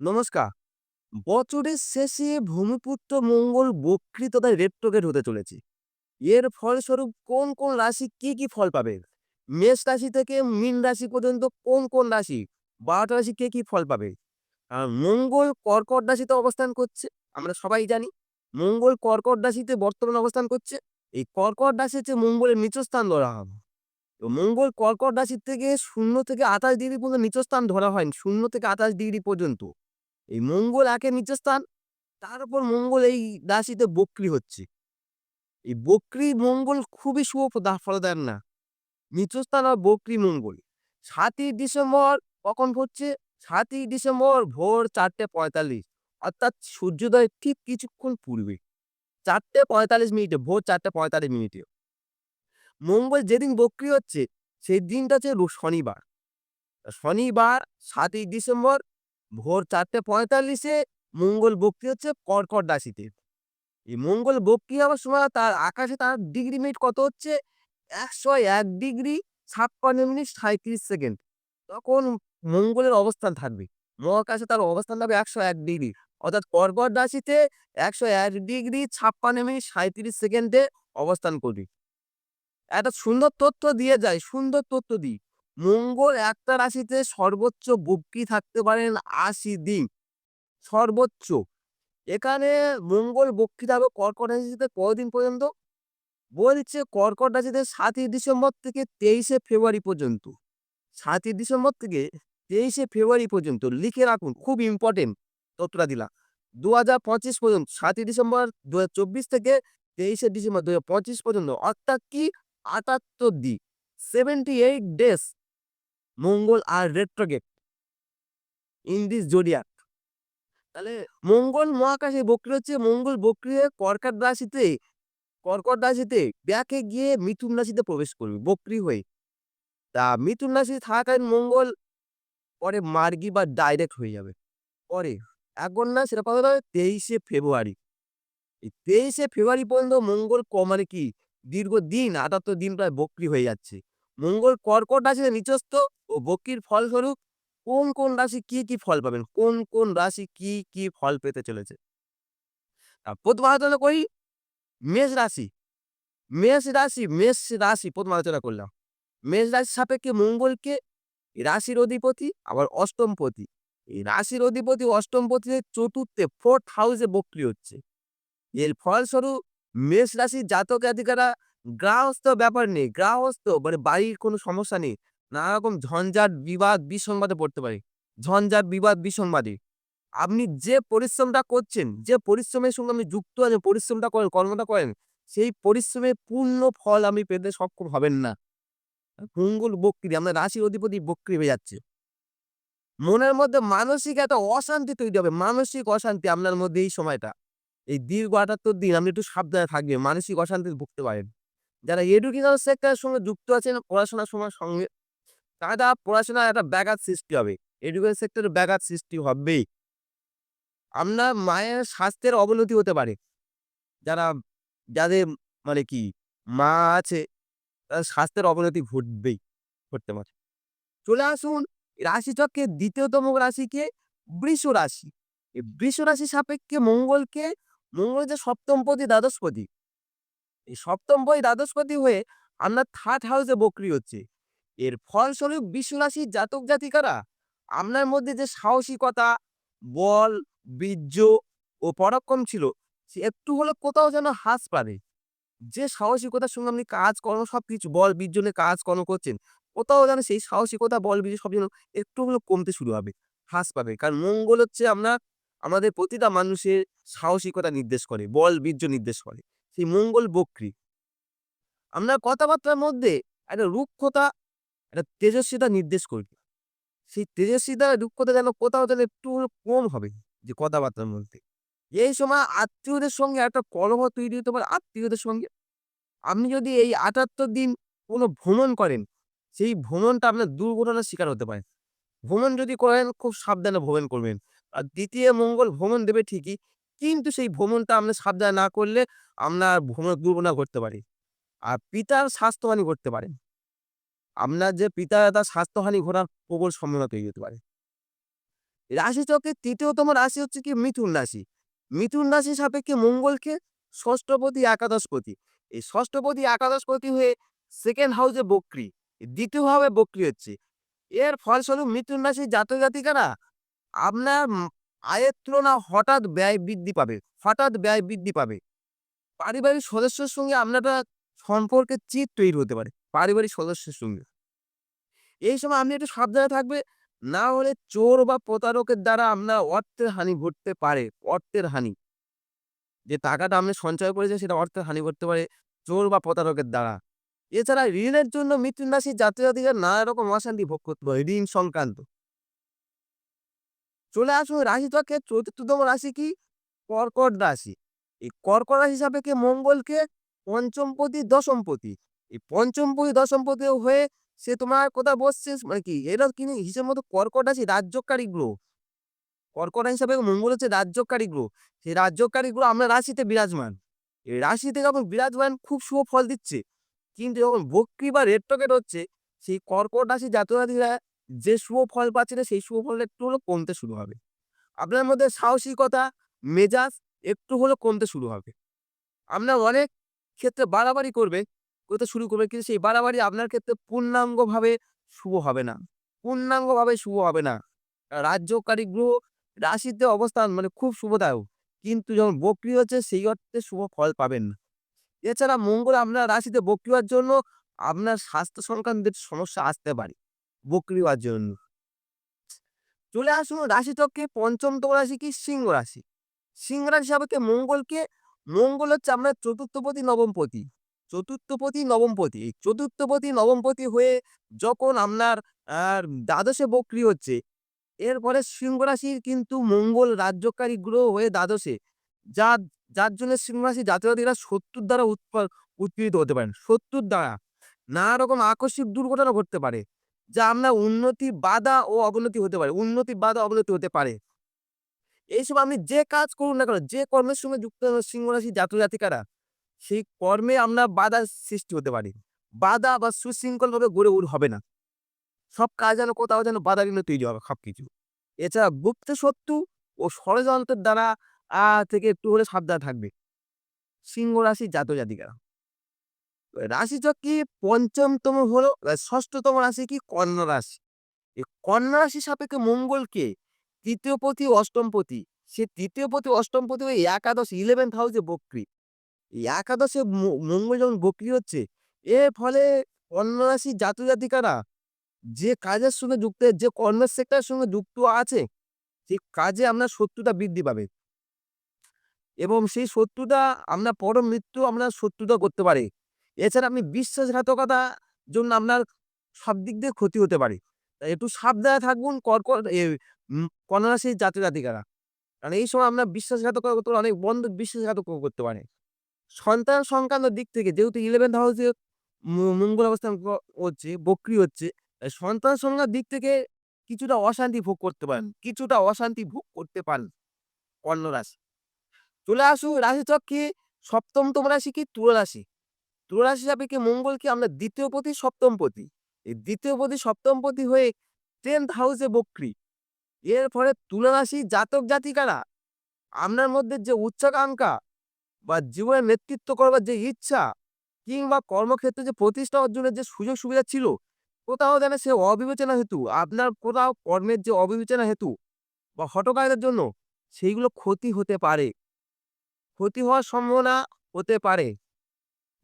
নমস্কার। বছরের শেষে ভূমিপুত্র মঙ্গল বক্রী তথা রেট্রোগেট হতে চলেছে। এর ফলস্বরূপ কোন, কোন রাশি কি, কি ফল পাবে? মেষ রাশি থেকে মীন রাশি পর্যন্ত কোন, কোন রাশি বারোটা রাশি কে কি ফল পাবে? আ মঙ্গল কর্কট রাশিতে অবস্থান করছে। আমরা সবাই জানি। মঙ্গল কর্কট রাশিতে বর্তমানে অবস্থান করছে। এই কর্কট রাশি হচ্ছে মঙ্গলের নিচস্থান ধরা হবে তো মঙ্গল কর্কট রাশি থেকে শূন্য থেকে ২৮ ডিগ্রি পর্যন্ত নিচস্থান ধরা হয়। শূন্য থেকে ২৮ ডিগ্রি পর্যন্ত। এই মঙ্গল একে নিচস্থান, তার উপর মঙ্গল এই রাশিতে বক্রী হচ্ছে। এই বক্রী মঙ্গল খুবই শুভ ফলদায়ক না। নিচস্থান আর বক্রী মঙ্গল। সাতই ডিসেম্বর কখন হচ্ছে? সাতই ডিসেম্বর ভোর ৪:৪৫ অর্থাৎ সূর্যোদয়ের ঠিক কিছুক্ষণ পূর্বে। ৪:৪৫ মিনিটে, ভোর ৪:৪৫ মিনিটে। মঙ্গল যেদিন বক্রী হচ্ছে, সেই দিনটা হচ্ছে শনিবার। শনিবার সাতই ডিসেম্বর ভোর চারটে পঁয়তাল্লিশে মঙ্গল বক্রী হচ্ছে কর্কট রাশিতে। এই মঙ্গল বক্রী হওয়ার সময় তার আকাশে তার ডিগ্রি মিনিট কত হচ্ছে? ১০১ ডিগ্রি ৫৬ মিনিট ৩৭ সেকেন্ড। তখন মঙ্গলের অবস্থান থাকবে। মহাকাশে তার অবস্থান থাকবে ১০১ ডিগ্রি। অর্থাৎ কর্কট রাশিতে ১০১ ডিগ্রি ৫৬ মিনিট ৩৭ সেকেন্ডে অবস্থান করবে। একটা সুন্দর তথ্য দিয়ে যায়, সুন্দর তথ্য দিই। মঙ্গল একটা রাশিতে সর্বোচ্চ বক্রী থাকতে পারেন ৮০ দিন। সর্বোচ্চ। এখানে মঙ্গল বক্রী থাকবে কর্কট রাশিতে কতদিন পর্যন্ত? বলছে কর্কট রাশিতে সাতই ডিসেম্বর থেকে ২৩শে ফেব্রুয়ারি পর্যন্ত। সাতই ডিসেম্বর থেকে ২৩শে ফেব্রুয়ারি পর্যন্ত লিখে রাখুন। খুব ইম্পোর্টেন্ট তথ্যটা দিলাম। ২০২৫ পর্যন্ত, সাতই ডিসেম্বর ২০২৪ থেকে ২৩শে ডিসেম্বর ২০২৫ পর্যন্ত, অর্থাৎ কি ৭৮ দিন। 78 ডেজ মঙ্গল আর রেট্রোগেট ইন দিস জোডিয়াক। তাহলে মঙ্গল মহাকাশে বক্রী হচ্ছে, মঙ্গল বক্রী হয়ে কর্কট রাশিতে কর্কট রাশিতে ব্যাকে গিয়ে মিথুন রাশিতে প্রবেশ করবে বক্রি হয়ে। তা মিথুন রাশিতে থাকাকালীন মঙ্গল পরে মার্গী বা ডাইরেক্ট হয়ে যাবে। পরে। এখন না সেটা কবে হবে? ২৩শে ফেব্রুয়ারি। এই ২৩শে ফেব্রুয়ারি পর্যন্ত মঙ্গল ক মানে কি দীর্ঘদিন ৭৮ দিন প্রায় বক্রি হয়ে যাচ্ছে। মঙ্গল কর্কট রাশিতে নিচস্থ ও বক্রীর ফলস্বরূপ কোন, কোন রাশি কি, কি ফল পাবেন? কোন, কোন রাশি কি, কি ফল পেতে চলেছে? প্রথম আলোচনা করি মেষ রাশি। মেষ রাশি, মেষ রাশি প্রথম আলোচনা করলাম। মেষ রাশি সাপেক্ষে মঙ্গলকে রাশির অধিপতি আবার অষ্টমপতি। এই রাশির অধিপতি অষ্টমপতিতে চতুর্থে 4th হাউসে বক্রী হচ্ছে। এর ফলস্বরূপ মেষ রাশির জাতক জাতিকারা গৃহস্থ ব্যাপার নেই। গৃহস্থ মানে বাড়ির কোনো সমস্যা নেই। নানা রকম ঝঞ্ঝাট, বিবাদ, বিসংবাদে পড়তে পারে। ঝঞ্ঝাট, বিবাদ, বিসংবাদে। আপনি যে পরিশ্রমটা করছেন, যে পরিশ্রমের সঙ্গে আপনি যুক্ত আছেন, পরিশ্রমটা করেন, কর্মটা করেন, সেই পরিশ্রমের পূর্ণ ফল আপনি পেতে সক্ষম হবেন না। মঙ্গল বক্রী, আপনার রাশির অধিপতি বক্রী হয়ে যাচ্ছে। মনের মধ্যে মানসিক একটা অশান্তি তৈরি হবে। মানসিক অশান্তি আপনার মধ্যে এই সময়টা। এই দীর্ঘ ৭৮ দিন আপনি একটু সাবধানে থাকবেন। মানসিক অশান্তি ভুগতে পারেন। যারা এডুকেশনাল সেক্টরের সঙ্গে যুক্ত আছেন পড়াশোনার সময় সঙ্গে, তারা পড়াশোনায় একটা ব্যাঘাত সৃষ্টি হবে। এডুকেশন সেক্টরে ব্যাঘাত সৃষ্টি হবেই। আপনার মায়ের স্বাস্থ্যের অবনতি হতে পারে। যারা যাদের মানে কি মা আছে, তাদের স্বাস্থ্যের অবনতি ঘটবেই, ঘটতে পারে। চলে আসুন রাশিচক্রের ২য় তম রাশি কে? বৃষ রাশি। এই বৃষ রাশির সাপেক্ষে মঙ্গলকে মঙ্গল যে সপ্তমপতি, দ্বাদশপতি। এই সপ্তম বই দ্বাদশপতি হয়ে আপনার থার্ড হাউসে বক্রী হচ্ছে। এর ফলস্বরূপ বৃষ রাশির জাতক জাতিকারা আপনার মধ্যে যে সাহসিকতা, বল, বীর্য ও পরাক্রম ছিল, সে একটু হলেও কোথাও যেন হ্রাস পারে যে সাহসিকতার সঙ্গে আপনি কাজকর্ম সবকিছু বল, বীর্য নিয়ে কাজকর্ম করছেন, কোথাও যেন সেই সাহসিকতা, বল, বীর্য সব যেন একটু হলেও কমতে শুরু হবে, হ্রাস পাবে। কারণ মঙ্গল হচ্ছে আপনার আমাদের প্রতিটা মানুষের সাহসিকতা নির্দেশ করে, বল, বীর্য নির্দেশ করে। সেই মঙ্গল বক্রী। আপনার কথাবার্তার মধ্যে একটা রুক্ষতা, একটা তেজস্বিতা নির্দেশ করবে। সেই তেজস্বিতা, রুক্ষতা যেন কোথাও যেন একটু কম হবে যে কথাবার্তার মধ্যে। এই সময় আত্মীয়দের সঙ্গে একটা কলহ তৈরি হতে পারে আত্মীয়দের সঙ্গে। আপনি যদি এই ৭৮ দিন কোনো ভ্রমণ করেন, সেই ভ্রমণটা আপনার দুর্ঘটনার শিকার হতে পারে। ভ্রমণ যদি করেন খুব সাবধানে ভ্রমণ করবেন। আর দ্বিতীয় মঙ্গল ভ্রমণ দেবে ঠিকই, কিন্তু সেই ভ্রমণটা আপনি সাবধানে না করলে আপনার ভ্রমণে দুর্ঘটনা ঘটতে পারি। আর পিতার স্বাস্থ্যহানি ঘটতে পারে। আপনার যে পিতা তার স্বাস্থ্যহানি ঘটার প্রবল সম্ভাবনা তৈরি হতে পারে। রাশিচক্রের তৃতীয়তম রাশি হচ্ছে কি মিথুন রাশি। মিথুন রাশি সাপেক্ষে মঙ্গলকে ষষ্ঠপতি একাদশপতি। এই ষষ্ঠপতি একাদশপতি হয়ে সেকেন্ড হাউসে বক্রি। দ্বিতীয় ভাবে বক্রি হচ্ছে। এর ফলস্বরূপ মিথুন রাশির জাতক জাতিকারা আপনার আয়ের তুলনা হঠাৎ ব্যয় বৃদ্ধি পাবে, হঠাৎ ব্যয় বৃদ্ধি পাবে। পারিবারিক সদস্যের সঙ্গে আপনার একটা সম্পর্কের চির তৈরি হতে পারে, পারিবারিক সদস্যের সঙ্গে। এই সময় আপনি একটু সাবধানে থাকবে, না হলে চোর বা প্রতারকের দ্বারা আপনার অর্থের হানি ঘটতে পারে, অর্থের হানি। যে টাকাটা আপনি সঞ্চয় করেছেন সেটা অর্থের হানি ঘটতে পারে, চোর বা প্রতারকের দ্বারা। এছাড়া ঋণের জন্য রাশির জাতীয় জাতিকার নানা রকম অশান্তি ভোগ করতে হয় ঋণ সংক্রান্ত। চলে আসুন রাশি চক্রের চতুর্থতম রাশি কি? কর্কট রাশি। এই কর্কট রাশি সাপেক্ষে মঙ্গলকে পঞ্চমপতি, দশমপতি। এই পঞ্চমপতি, দশমপতি হয়ে সে তোমার কোথায় বসছে? মানে কি? এটা কিন্তু হিসেব মতো কর্কট রাশি রাজ্যকারী গ্রহ। কর্কট রাশি হিসাবে মঙ্গল হচ্ছে রাজ্যকারী গ্রহ। সেই রাজ্যকারী গ্রহ আমরা রাশিতে বিরাজমান। এই রাশিতে যখন বিরাজমান খুব শুভ ফল দিচ্ছে। কিন্তু যখন বক্রি বা রেট্রোগেট হচ্ছে, সেই কর্কট রাশি জাতীয়রা যে শুভ ফল পাচ্ছে না সেই শুভ ফল একটু হলো কমতে শুরু হবে। আপনার মধ্যে সাহসিকতা, মেজাজ একটু হলো কমতে শুরু হবে। আপনার অনেক ক্ষেত্রে বাড়াবাড়ি করবে, করতে শুরু করবে, কিন্তু সেই বাড়াবাড়ি আপনার ক্ষেত্রে পূর্ণাঙ্গভাবে শুভ হবে না। পূর্ণাঙ্গভাবে শুভ হবে না। রাজ্যকারী গ্রহ, রাশিতে অবস্থান মানে খুব শুভদায়ক। কিন্তু যখন বক্রি হচ্ছে, সেই অর্থে শুভ ফল পাবেন না। এছাড়া মঙ্গল আপনার রাশিতে বক্রি হওয়ার জন্য আপনার স্বাস্থ্য সংক্রান্ত সমস্যা আসতে পারে। বক্রি জন্য চলে আসুন রাশি চক্রে পঞ্চমতম রাশি কি সিংহ রাশি? সিংহ রাশি সাপেক্ষে মঙ্গলকে। মঙ্গল হচ্ছে আপনার চতুর্থপতি, নবমপতি। চতুর্থপতি, নবমপতি। এই চতুর্থপতি, নবমপতি হয়ে যখন আপনার দ্বাদশে বক্রি হচ্ছে, এরপরে সিংহ রাশির কিন্তু মঙ্গল রাজ্যকারী গ্রহ হয়ে দ্বাদশে। যার যার জন্য সিংহ রাশি জাতীয়তারা শত্রুর দ্বারা উৎপা, উৎপীড়িত হতে পারেন। শত্রুর দ্বারা নানা রকম আকস্মিক দুর্ঘটনা ঘটতে পারে। যা আমরা উন্নতি, বাধা ও অবনতি হতে পারে। উন্নতি, বাধা, অবনতি হতে পারে। এইসব আপনি যে কাজ করুন না কেন, যে কর্মের সঙ্গে যুক্ত সিংহ রাশি জাতক জাতিকারা, সেই কর্মে আমরা বাধা সৃষ্টি হতে পারে। বাধা বা সুশৃঙ্খলভাবে গড়ে উঠ হবে না। সব কাজ যেন কোথাও যেন বাধা কিন্তু তৈরি হবে সবকিছু। এছাড়া গুপ্ত শত্রু ও ষড়যন্ত্রের দ্বারা থেকে একটু হলে সাবধানে থাকবে। সিংহ রাশি জাতক জাতিকারা। রাশি চক্রে পঞ্চমতম হলো ষষ্ঠতম রাশি কি? কন্যা রাশি। এই কন্যা রাশি সাপেক্ষে মঙ্গলকে তৃতীয় পতি অষ্টম পতি সে তৃতীয় পতি অষ্টম পতি ওই একাদশ ইলেভেন্থ হাউসে বক্রি। এই একাদশে মঙ্গল যখন বক্রি হচ্ছে এর ফলে কন্যা রাশি জাতক জাতিকারা যে কাজের সঙ্গে যুক্ত, যে কর্মের সেক্টরের সঙ্গে যুক্ত আছে, সেই কাজে আপনার শত্রুতা বৃদ্ধি পাবে। এবং সেই শত্রুতা আপনার পরম মৃত্যু আপনার শত্রুতা করতে পারে। এছাড়া আপনি বিশ্বাসঘাতকতা জন্য আপনার সব দিক দিয়ে ক্ষতি হতে পারে। তাই একটু সাবধানে থাকবেন কর্কট এ, উম, কন্যা জাতিকারা কারণ এই সময় আপনার বিশ্বাসঘাতকতা করতে অনেক বন্ধ বিশ্বাসঘাতক করতে পারে। সন্তান সংক্রান্ত দিক থেকে যেহেতু ইলেভেন্থ হাউসে মঙ্গল অবস্থান হচ্ছে বক্রি হচ্ছে সন্তান সংক্রান্ত দিক থেকে কিছুটা অশান্তি ভোগ করতে পারেন। কিছুটা অশান্তি ভোগ করতে পারেন কন্যা রাশি। চলে আসুন রাশি চক্রে সপ্তমতম রাশি কি তুলা রাশি? তুলা রাশি সাপেক্ষে মঙ্গল কি? আমরা দ্বিতীয় পতি, সপ্তম পতি। এই দ্বিতীয় পতি, সপ্তম পতি হয়ে টেন্থ হাউসে বক্রি। এর ফলে তুলারাশি জাতক জাতিকারা আপনার মধ্যে যে উচ্চাকাঙ্ক্ষা বা জীবনে নেতৃত্ব করবার যে ইচ্ছা কিংবা কর্মক্ষেত্রে যে প্রতিষ্ঠা অর্জনের যে সুযোগ সুবিধা ছিল, কোথাও যেন সে অবিবেচনা হেতু, আপনার কোথাও কর্মের যে অবিবেচনা হেতু বা হটকারীদের জন্য সেইগুলো ক্ষতি হতে পারে। ক্ষতি হওয়ার সম্ভাবনা হতে পারে।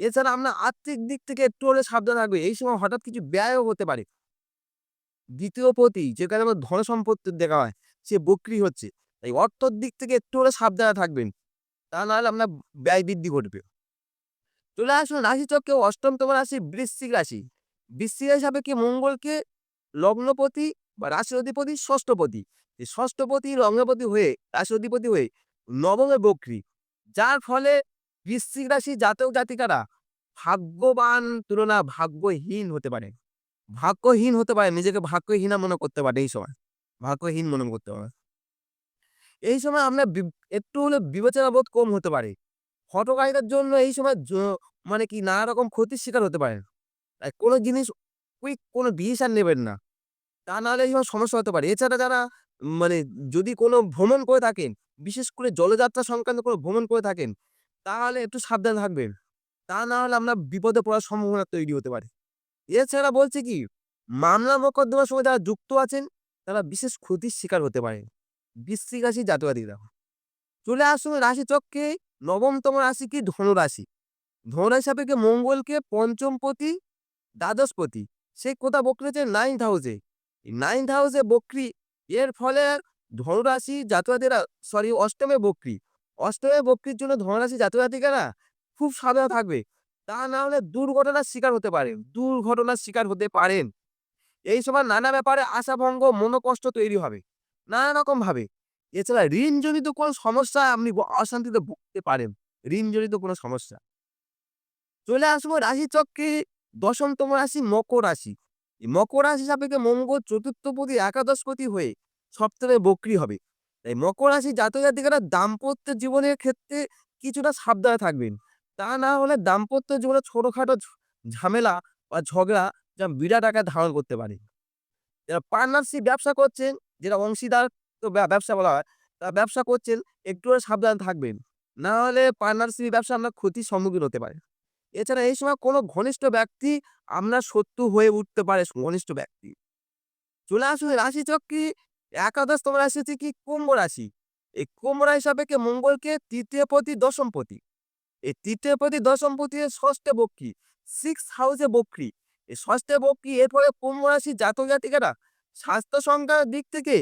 এছাড়া আপনার আর্থিক দিক থেকে একটু হলে সাবধান থাকবে। এই সময় হঠাৎ কিছু ব্যয়ও হতে পারে। দ্বিতীয় পতি যেখানে আমার ধন সম্পত্তি দেখা হয়, সে বক্রি হচ্ছে। তাই অর্থর দিক থেকে একটু হলে সাবধানে থাকবেন। তা নাহলে আপনার ব্যয় বৃদ্ধি ঘটবে। চলে আসুন রাশি চক্রে অষ্টমতম রাশি বৃশ্চিক রাশি। বৃশ্চিক রাশি সাপেক্ষে মঙ্গলকে লগ্নপতি বা রাশি অধিপতি ষষ্ঠপতি ষষ্ঠপতি লগ্নপতি হয়ে রাশি অধিপতি হয়ে নবমে বক্রি। যার ফলে বৃশ্চিক রাশি জাতক জাতিকারা ভাগ্যবান তুলনা ভাগ্যহীন হতে পারে। ভাগ্যহীন হতে পারে নিজেকে ভাগ্যহীনা মনে করতে পারে এই সময়। ভাগ্যহীন মনে করতে পারে এই সময় আমরা একটু হলে বিবেচনা বোধ কম হতে পারে। হটকারীদের জন্য এই সময় মানে কি নানা রকম ক্ষতির শিকার হতে পারে। তাই কোনো জিনিস কুইক কোনো ডিসিশন নেবেন না। তা নাহলে এই সময় সমস্যা হতে পারে। এছাড়া যারা মানে যদি কোনো ভ্রমণ করে থাকেন, বিশেষ করে জলযাত্রা সংক্রান্ত কোনো ভ্রমণ করে থাকেন, তাহলে একটু সাবধানে থাকবেন। তা না হলে আমরা বিপদে পড়ার সম্ভাবনা তৈরি হতে পারে। এছাড়া বলছে কি, মামলা মোকদ্দমার সঙ্গে যারা যুক্ত আছেন, তারা বিশেষ ক্ষতির শিকার হতে পারে বৃশ্চিক রাশি জাতক-জাতিকারা। চলে আসুন রাশিচক্রে ৯ম তম রাশি কি ধনুরাশি। ধনুরাশি সাপেক্ষে মঙ্গলকে পঞ্চমপতি, দ্বাদশপতি। সে কোথায় বক্রি হচ্ছে 9th হাউসে। 9th হাউসে বক্রি এর ফলে ধনুরাশি জাতক-জাতিকারা সরি অষ্টমে বক্রি। অষ্টমে বক্রির জন্য ধনরাশি জাতক-জাতিকারা খুব সাবধানে থাকবে। তা না হলে দুর্ঘটনার শিকার হতে পারেন, দুর্ঘটনার শিকার হতে পারেন। এই সময় নানা ব্যাপারে আশাভঙ্গ, মনোকষ্ট তৈরি হবে। নানা রকমভাবে। এছাড়া ঋণ ঋণজনিত কোনো সমস্যা আপনি অশান্তিতে ভুগতে পারেন। ঋণ ঋণজনিত কোনো সমস্যা। চলে আসব রাশিচক্রে ১০ম রাশি মকর রাশি। মকর রাশি সাপেক্ষে মঙ্গল চতুর্থপতি, একাদশপতি হয়ে সপ্তমে বক্রি হবে। তাই মকর রাশি জাতক-জাতিকারা দাম্পত্য জীবনের ক্ষেত্রে কিছুটা সাবধানে থাকবেন। তা না হলে দাম্পত্য জীবনে ছোটোখাটো ঝামেলা বা ঝগড়া যা বিরাট আকার ধারণ করতে পারে। যারা পার্টনারশিপ ব্যবসা করছেন, যেটা অংশীদার তো ব্যবসা বলা হয়, তারা ব্যবসা করছেন, একটু সাবধানে থাকবেন। না হলে পার্টনারশিপ ব্যবসা আপনার ক্ষতির সম্মুখীন হতে পারে। এছাড়া এই সময় কোনো ঘনিষ্ঠ ব্যক্তি আপনার শত্রু হয়ে উঠতে পারে ঘনিষ্ঠ ব্যক্তি। চলে আসুন রাশিচক্রে একাদশতম রাশি হচ্ছে কি কুম্ভ রাশি। এই কুম্ভ রাশি সাপেক্ষে মঙ্গলকে তৃতীয় পতি, দশমপতি। এই তৃতীয় পতি, দশমপতি এর ষষ্ঠে বক্রি। সিক্স হাউসে বক্রি। এই ষষ্ঠে বক্রি এর ফলে কুম্ভ রাশির জাতক-জাতিকারা স্বাস্থ্য সংক্রান্ত দিক থেকে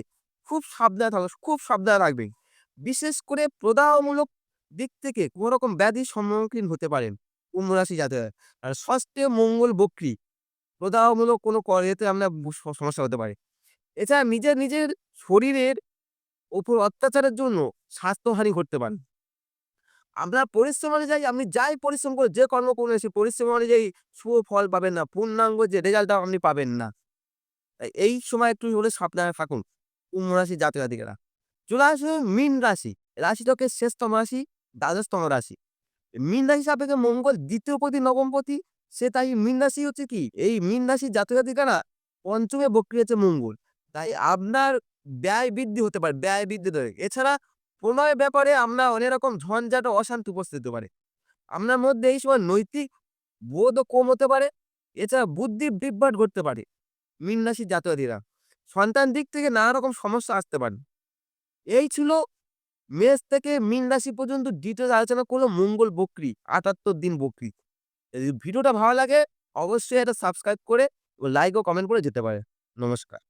খুব সাবধানে থাকবেন, খুব সাবধানে রাখবেন। বিশেষ করে প্রদাহমূলক দিক থেকে কোনো রকম ব্যাধির সম্মুখীন হতে পারেন কুম্ভ রাশি জাতকরা। আর ষষ্ঠে মঙ্গল বক্রি। প্রদাহমূলক কোনো ক ইয়েতে আপনার সমস্যা হতে পারে। এছাড়া নিজের, নিজের শরীরের উপর অত্যাচারের জন্য স্বাস্থ্যহানি ঘটতে পারে। আপনার পরিশ্রম অনুযায়ী আপনি যাই পরিশ্রম করে যে কর্ম করুন সেই পরিশ্রম অনুযায়ী শুভ ফল পাবেন না। পূর্ণাঙ্গ যে রেজাল্টটা আপনি পাবেন না। এই সময় একটু হলে সাবধানে থাকুন কুম্ভ রাশির জাতক-জাতিকারা। চলে আসুন মীন রাশি। রাশিচক্রের শেষতম রাশি, দ্বাদশতম রাশি। মীন রাশি সাপেক্ষে মঙ্গল দ্বিতীয় পতি, নবমপতি। সে তাই মীন রাশি হচ্ছে কি, এই মীন রাশি জাতক-জাতিকারা পঞ্চমে বক্রি হচ্ছে মঙ্গল। তাই আপনার ব্যয় বৃদ্ধি হতে পারে, ব্যয় বৃদ্ধি পারে। এছাড়া প্রণয়ের ব্যাপারে আপনার অনেক রকম ঝঞ্ঝাট অশান্তি উপস্থিত হতে পারে। আপনার মধ্যে এই সময় নৈতিক বোধও কম হতে পারে। এছাড়া বুদ্ধি বিভ্রাট ঘটতে পারে। মীন রাশির জাতক-জাতিকারা। সন্তান দিক থেকে নানা রকম সমস্যা আসতে পারে। এই ছিল মেষ থেকে মীন রাশি পর্যন্ত ডিটেইলস আলোচনা করল মঙ্গল বক্রি, ৭৮ দিন বক্রি। যদি ভিডিওটা ভালো লাগে অবশ্যই এটা সাবস্ক্রাইব করে লাইক ও কমেন্ট করে যেতে পারে নমস্কার।